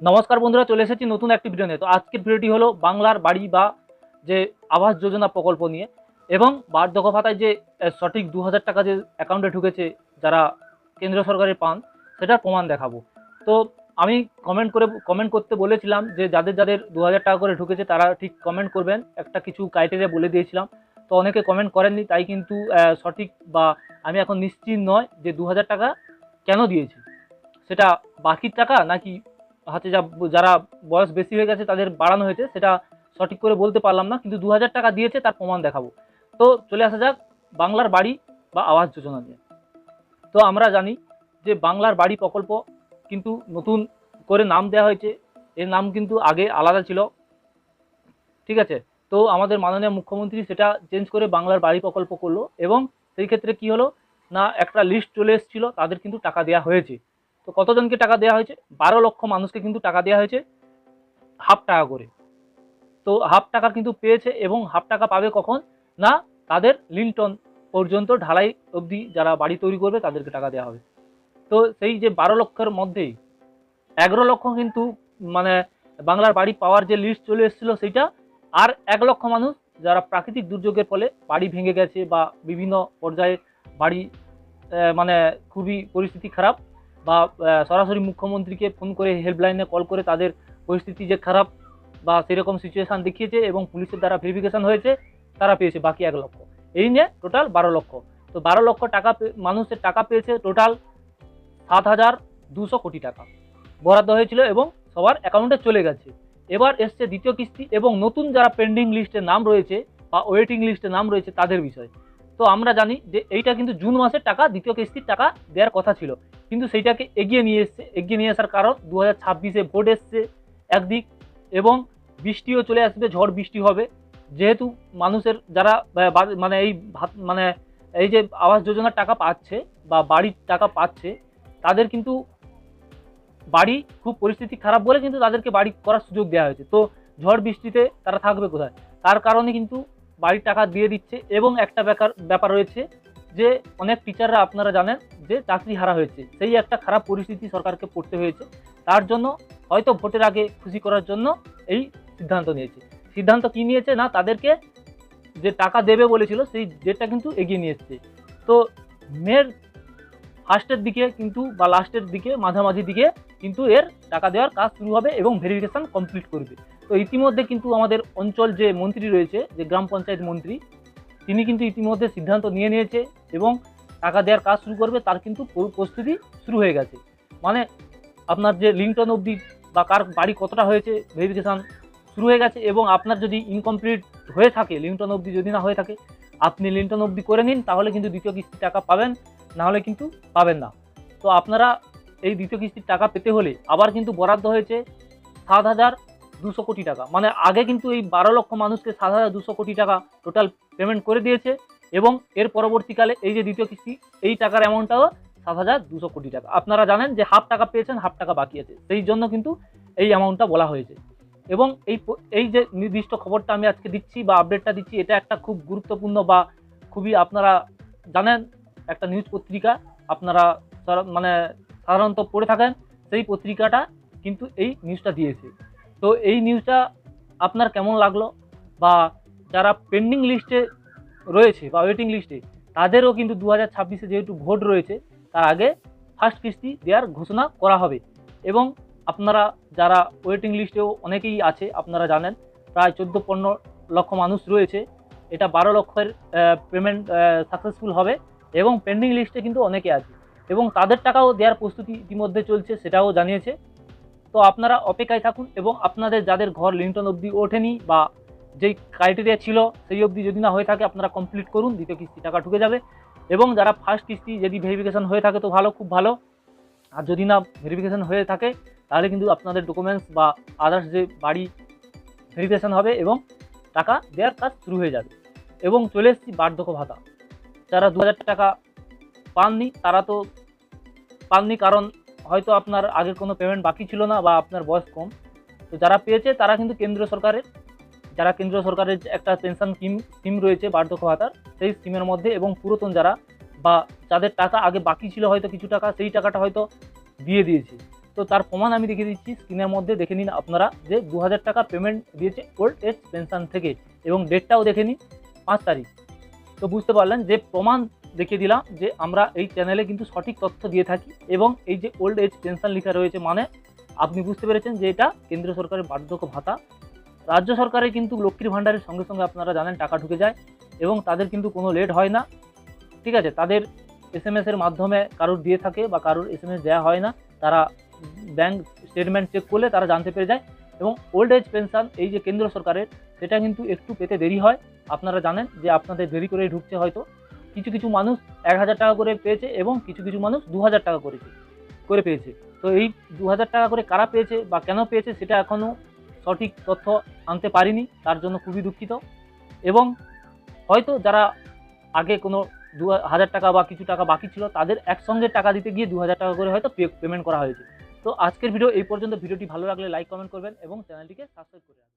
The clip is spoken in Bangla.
নমস্কার বন্ধুরা, চলে এসেছি নতুন একটি ভিডিও নিয়ে। তো আজকের ভিডিওটি হলো বাংলার বাড়ি বা যে আবাস যোজনা প্রকল্প নিয়ে এবং বার্ধক্য ভাতায় যে সঠিক দু হাজার টাকা যে অ্যাকাউন্টে ঢুকেছে যারা কেন্দ্র সরকারের পান, সেটার প্রমাণ দেখাবো। তো আমি কমেন্ট করে কমেন্ট করতে বলেছিলাম যে, যাদের যাদের দু হাজার টাকা করে ঢুকেছে, তারা ঠিক কমেন্ট করবেন। একটা কিছু ক্রাইটেরিয়া বলে দিয়েছিলাম। তো অনেকে কমেন্ট করেননি, তাই কিন্তু সঠিক বা আমি এখন নিশ্চিত নয় যে দু হাজার টাকা কেন দিয়েছি। সেটা বাকির টাকা নাকি হাতে যা যারা বয়স বেশি হয়ে গেছে তাদের বাড়ানো হয়েছে, সেটা সঠিক করে বলতে পারলাম না, কিন্তু দু হাজার টাকা দিয়েছে, তার প্রমাণ দেখাবো। তো চলে আসা যাক বাংলার বাড়ি বা আবাস যোজনা নিয়ে। তো আমরা জানি যে বাংলার বাড়ি প্রকল্প কিন্তু নতুন করে নাম দেওয়া হয়েছে, এর নাম কিন্তু আগে আলাদা ছিল। ঠিক আছে? তো আমাদের মাননীয় মুখ্যমন্ত্রী সেটা চেঞ্জ করে বাংলার বাড়ি প্রকল্প করল এবং সেই ক্ষেত্রে কি হলো? না একটা লিস্ট চলে এসেছিল, তাদের কিন্তু টাকা দেওয়া হয়েছে। তো কতজনকে টাকা দেওয়া হয়েছে? বারো লক্ষ মানুষকে কিন্তু টাকা দেওয়া হয়েছে, হাফ টাকা করে। তো হাফ টাকা কিন্তু পেয়েছে এবং হাফ টাকা পাবে কখন? না, তাদের লিন্টন পর্যন্ত ঢালাই অবধি যারা বাড়ি তৈরি করবে তাদেরকে টাকা দেওয়া হবে। তো সেই যে বারো লক্ষের মধ্যেই এগারো লক্ষ কিন্তু মানে বাংলার বাড়ি পাওয়ার যে লিস্ট চলে এসেছিল সেইটা, আর এক লক্ষ মানুষ যারা প্রাকৃতিক দুর্যোগের ফলে বাড়ি ভেঙে গেছে বা বিভিন্ন পর্যায়ে বাড়ি মানে খুবই পরিস্থিতি খারাপ বা সরাসরি মুখ্যমন্ত্রীকে ফোন করে হেল্পলাইনে কল করে তাদের পরিস্থিতি যে খারাপ বা সেরকম সিচুয়েশান দেখিয়েছে এবং পুলিশের দ্বারা ভেরিফিকেশান হয়েছে, তারা পেয়েছে বাকি এক লক্ষ। এই নিয়ে টোটাল বারো লক্ষ। তো বারো লক্ষ টাকা মানুষের টাকা পেয়েছে টোটাল সাত হাজার দুশো কোটি টাকা। বরাদ্দ হয়েছিল এবং সবার অ্যাকাউন্টে চলে গেছে। এবার এসছে দ্বিতীয় কিস্তি এবং নতুন যারা পেন্ডিং লিস্টে নাম রয়েছে বা ওয়েটিং লিস্টে নাম রয়েছে তাদের বিষয়। তো আমরা জানি যে এইটা কিন্তু জুন মাসের টাকা, দ্বিতীয় কিস্তির টাকা দেওয়ার কথা ছিল। কিন্তু সেইটাকে এগিয়ে নিয়ে এসছে, এগিয়ে নিয়ে আসার কারণ দু হাজার ছাব্বিশে ভোট এসছে একদিক এবং বৃষ্টিও চলে আসবে, ঝড় বৃষ্টি হবে। যেহেতু মানুষের যারা মানে এই ভাত- মানে এই যে আবাস যোজনার টাকা পাচ্ছে বা বাড়ির টাকা পাচ্ছে, তাদের কিন্তু বাড়ি খুব পরিস্থিতি খারাপ বলে কিন্তু তাদেরকে বাড়ি করার সুযোগ দেওয়া হয়েছে। তো ঝড় বৃষ্টিতে তারা থাকবে কোথায়? তার কারণে কিন্তু বাড়ির টাকা দিয়ে দিচ্ছে এবং একটা ব্যাপার ব্যাপার রয়েছে যে অনেক টিচাররা আপনারা জানেন যে চাকরি হারা হয়েছে। সেই একটা খারাপ পরিস্থিতি সরকারকে পড়তে হয়েছে। তার জন্য হয়তো ভোটের আগে খুশি করার জন্য এই সিদ্ধান্ত নিয়েছে। সিদ্ধান্ত কি নিয়েছে? না, তাদেরকে যে টাকা দেবে বলেছিল, সেই ডেটটা কিন্তু এগিয়ে নিয়ে এসছে। তো মেয়ের ফার্স্টের দিকে কিন্তু বা লাস্টের দিকে, মাঝামাঝি দিকে কিন্তু এর টাকা দেওয়ার কাজ শুরু হবে এবং ভেরিফিকেশন কমপ্লিট করবে। তো ইতিমধ্যে কিন্তু আমাদের অঞ্চল যে মন্ত্রী রয়েছে, যে গ্রাম পঞ্চায়েত মন্ত্রী, তিনি কিন্তু ইতিমধ্যে সিদ্ধান্ত নিয়ে নিয়েছে এবং টাকা দেওয়ার কাজ শুরু করবে, তার কিন্তু প্রস্তুতি শুরু হয়ে গেছে। মানে আপনার যে লিঙ্কটন অবধি বা কার বাড়ি কতটা হয়েছে ভেরিফিকেশান শুরু হয়ে গেছে এবং আপনার যদি ইনকমপ্লিট হয়ে থাকে লিঙ্কটন অবধি যদি না হয়ে থাকে, আপনি লিঙ্কটন অবধি করে নিন, তাহলে কিন্তু দ্বিতীয় কিস্তির টাকা পাবেন, না হলে কিন্তু পাবেন না। তো আপনারা এই দ্বিতীয় কিস্তির টাকা পেতে হলে আবার কিন্তু বরাদ্দ হয়েছে সাত হাজার দুশো কোটি টাকা। মানে আগে কিন্তু এই বারো লক্ষ মানুষকে সাত হাজার দুশো কোটি টাকা টোটাল পেমেন্ট করে দিয়েছে এবং এর পরবর্তীকালে এই যে দ্বিতীয় কিস্তি, এই টাকার অ্যামাউন্টটাও সাত হাজার দুশো কোটি টাকা। আপনারা জানেন যে হাফ টাকা পেয়েছেন হাফ টাকা বাকি আছে। সেই জন্য কিন্তু এই অ্যামাউন্টটা বলা হয়েছে। এবং এই এই যে নির্দিষ্ট খবরটা আমি আজকে দিচ্ছি বা আপডেটটা দিচ্ছি, এটা একটা খুব গুরুত্বপূর্ণ বা খুবই আপনারা জানেন, একটা নিউজ পত্রিকা। আপনারা মানে সাধারণত পড়ে থাকেন, সেই পত্রিকাটা কিন্তু এই নিউজটা দিয়েছে। তো এই নিউজটা আপনার কেমন লাগল? বা যারা পেন্ডিং লিস্টে রয়েছে বা ওয়েটিং লিস্টে তাদেরও কিন্তু দু হাজার ছাব্বিশে যেহেতু ভোট রয়েছে, তার আগে ফার্স্ট কিস্তি দেওয়ার ঘোষণা করা হবে। এবং আপনারা যারা ওয়েটিং লিস্টেও অনেকেই আছে, আপনারা জানেন, প্রায় চোদ্দ পনেরো লক্ষ মানুষ রয়েছে। এটা বারো লক্ষের পেমেন্ট সাকসেসফুল হবে এবং পেন্ডিং লিস্টে কিন্তু অনেকে আছে। এবং তাদের টাকাও দেওয়ার প্রস্তুতি ইতিমধ্যে চলছে, সেটাও জানিয়েছে। তো আপনারা অপেক্ষায় থাকুন এবং আপনাদের যাদের ঘর লিন্টন অবধি ওঠেনি বা যেই ক্রাইটেরিয়া ছিল সেই অবধি যদি না হয়ে থাকে আপনারা কমপ্লিট করুন, দ্বিতীয় কিস্তি টাকা ঢুকে যাবে। এবং যারা ফার্স্ট কিস্তি, যদি ভেরিফিকেশন হয়ে থাকে তো ভালো, খুব ভালো। আর যদি না ভেরিফিকেশন হয়ে থাকে, তাহলে কিন্তু আপনাদের ডকুমেন্টস বা আদার্স যে বাড়ি ভেরিফিকেশান হবে এবং টাকা দেওয়ার কাজ শুরু হয়ে যাবে। এবং চলে এসেছি বার্ধক্য ভাতা। যারা দু হাজার টাকা পাননি, তারা তো পাননি কারণ হয়তো আপনার আগের কোনো পেমেন্ট বাকি ছিল না বা আপনার বয়স কম। তো যারা পেয়েছে, তারা কিন্তু কেন্দ্র সরকারের, যারা কেন্দ্র সরকারের একটা পেনশন স্কিম স্কিম রয়েছে বার্ধক্য ভাতার, সেই স্কিমের মধ্যে এবং পুরাতন যারা বা যাদের টাকা আগে বাকি ছিল হয়তো কিছু টাকা, সেই টাকাটা হয়তো দিয়ে দিয়েছে। তো তার প্রমাণ আমি দেখিয়ে দিচ্ছি স্ক্রিনের মধ্যে দেখে নিন আপনারা যে দু হাজার টাকা পেমেন্ট দিয়েছে ওল্ড এজ পেনশন থেকে এবং ডেটটাও দেখে নিন, পাঁচ তারিখ। তো বুঝতে পারলেন যে প্রমাণ দেখিয়ে দিলাম যে আমরা এই চ্যানেলে কিন্তু সঠিক তথ্য দিয়ে থাকি এবং এই যে ওল্ড এজ পেনশন লেখা রয়েছে মানে আপনি বুঝতে পেরেছেন যে এটা কেন্দ্র সরকারের বার্ধক্য ভাতা। রাজ্য সরকারের কিন্তু লক্ষ্মীর ভাণ্ডারের সঙ্গে সঙ্গে আপনারা জানেন টাকা ঢুকে যায় এবং তাদের কিন্তু কোনো লেট হয় না। ঠিক আছে, তাদের এস এম এর মাধ্যমে কারোর দিয়ে থাকে বা কারোর এস এম এস দেওয়া হয় না। তারা ব্যাংক স্টেটমেন্ট চেক করলে তারা জানতে পেরে যায় এবং ওল্ড এজ পেনশন এই যে কেন্দ্র সরকারের, সেটা কিন্তু একটু পেতে দেরি হয়। আপনারা জানেন যে আপনাদের দেরি করে ঢুকছে হয়তো। কিছু কিছু মানুষ এক হাজার টাকা করে পেয়েছে এবং কিছু কিছু মানুষ দু হাজার টাকা করেছে করে পেয়েছে। তো এই দু হাজার টাকা করে কারা পেয়েছে বা কেন পেয়েছে সেটা এখনও সঠিক তথ্য আনতে পারিনি, তার জন্য খুবই দুঃখিত। এবং হয়তো যারা আগে কোনো দু হাজার টাকা বা কিছু টাকা বাকি ছিল, তাদের একসঙ্গে টাকা দিতে গিয়ে দু হাজার টাকা করে হয়তো পেমেন্ট করা হয়েছে। তো আজকের ভিডিও এই পর্যন্ত। ভিডিওটি ভালো লাগলে লাইক কমেন্ট করবেন এবং চ্যানেলটিকে সাবস্ক্রাইব করে